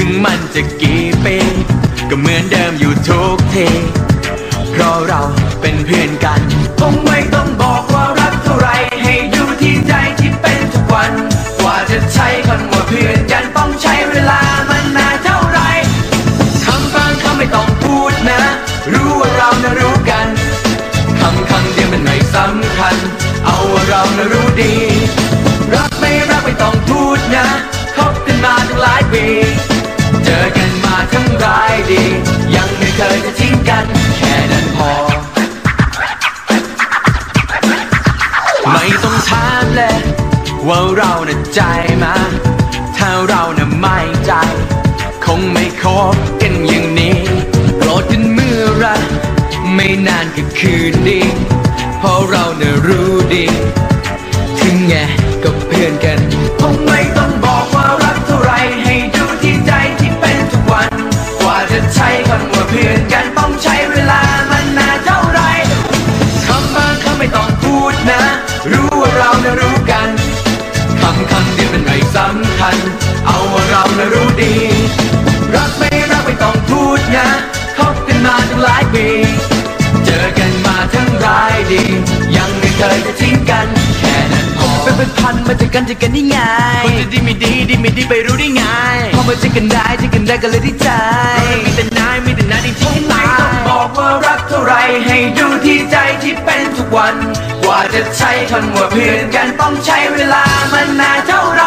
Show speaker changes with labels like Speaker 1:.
Speaker 1: ถึงมันจะกี่ปีก็เหมือนเดิมอยู่ทุกทีเพราะเราเป็นเพื่อนกันคงไม่ต้องบอกว่ารักเท่าไรให้ดูที่ใจที่เป็นทุกวัน กว่าจะใช้คำว่าเพื่อนกันต้องใช้เวลามันนานเท่าไรคำบางคำไม่ต้องพูดนะ รู้ว่าเรานะรู้กันคำคำเดียวมันไม่สำคัญ เอาว่าเรานะรู้ดี รักไม่รักไม่ต้องพูดนะ รายดี ยังไม่เคยจะทิ้งกัน แค่นั้นพอ ไม่ต้องถามเลยว่าเราน่ะใจมาถ้าเราน่ะไม่ใจ คงไม่คบกันอย่างนี้โกรธกันเมื่อไรไม่นานก็คืนดี เพราะเราน่ะรู้ดีถึงไง รานะรู้ดี รักไม่รักไม่ต้องพูดนะคบกันมาตั้งหลายปี เจอกันมาทั้งรายดี ยังไม่เคยจะทิ้งกัน แค่นั้นพอเป็นเป็นพันมาเจอกันเจอกันได้ไงคนจะดีไม่ดีดีไม่ดีไปรู้ได้ไงพอมาเจอกันได้เจอกันได้ก็เลยได้ใจมีแต่นายมีแต่นายที่ทิ้งตายต้องบอกว่ารักเท่าไรให้ดูที่ใจที่เป็นทุกวัน กว่าจะใช้คำว่าเพื่อนกันต้องใช้เวลามันนานเท่าไร